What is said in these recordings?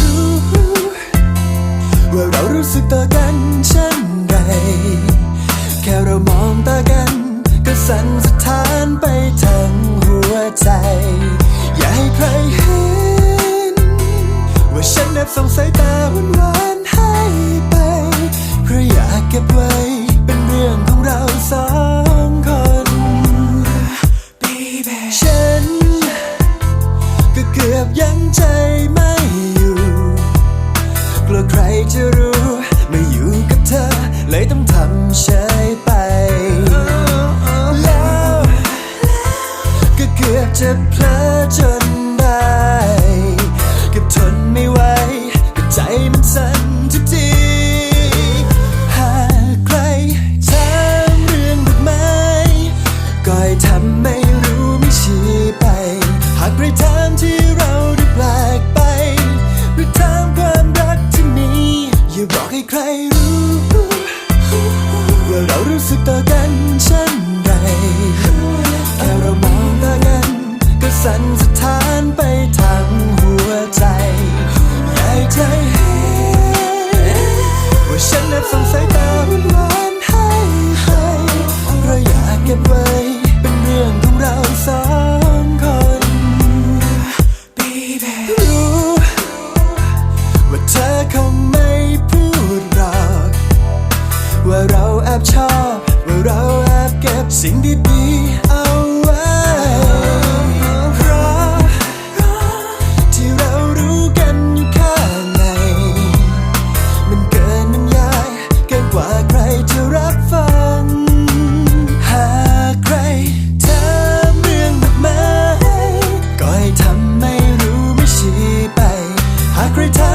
รู้ ว่าเรารู้สึกต่อกันเช่นไรแค่เรามองตากัน ก็สั่นสะท้านไปทั้งหัวใจ อย่าให้ใครเห็น ว่าฉันแอบสงสัยตาหวานหวานให้ไปเพราะอยากเก็บไว้เป็นเรื่องของเราสองคน baby ฉันก็เกือบยังใจ เฉยไป สั่นสะท้าน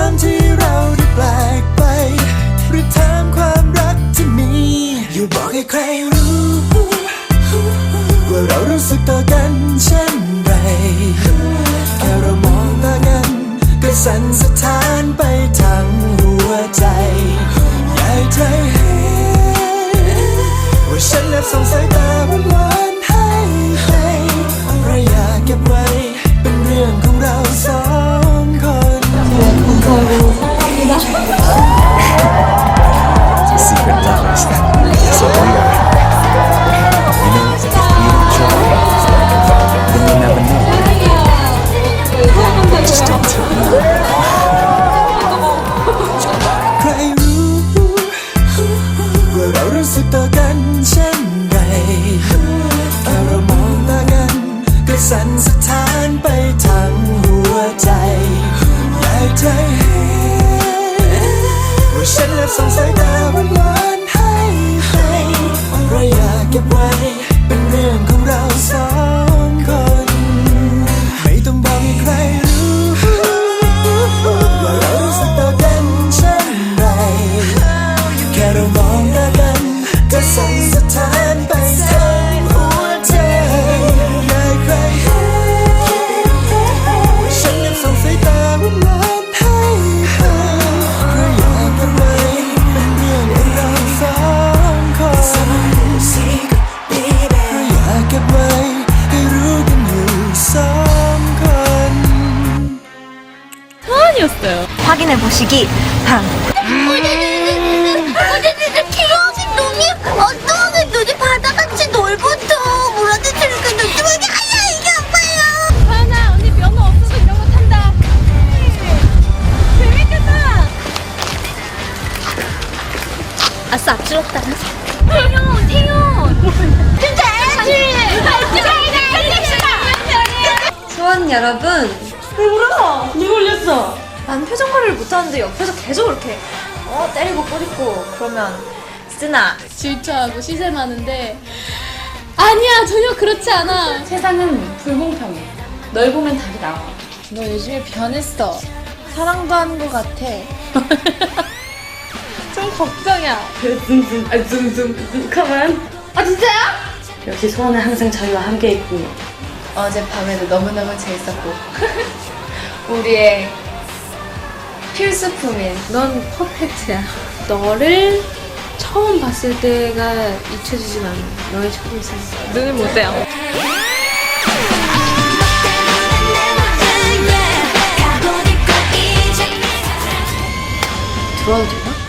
ากใครถามที่เราได้แปลกไป หรือถามความรักที่มี อยู่บอกให้ใครรู้ ว่าเรารู้สึกต่อกันเช่น 확인해 보시기 방. 귀여우신 놈이 엉뚱하게 눈이 바다같이 넓어져 물어뜯으니까 눈두덩이 하얘 이게 아파요 하나 언니 면허 없어서 이런 거 탄다. 재밌겠다. 아싸 앞질렀다. 태용 태용 진짜 해야지 수원 여러분. 왜 울어? 누가 울렸어? 난 표정 관리를 못하는데 옆에서 계속 이렇게 어 때리고 꼬집고 그러면 쓰나 질투하고 시세 많은데 아니야 전혀 그렇지 않아. 세상은 불공평해. 널 보면 답이 나와. 너 요즘에 변했어. 사랑도 하는 것 같아. 좀 걱정이야. zum, 아, zum, 가만. 아 진짜야? 역시 소원은 항상 저희와 함께 있군요. 어젯밤에도 너무너무 재밌었고 우리의 필수품인 넌 퍼펙트야. 너를 처음 봤을 때가 잊혀지지만 너의 첫 인상 눈을 못 떼요. 들어도 되나?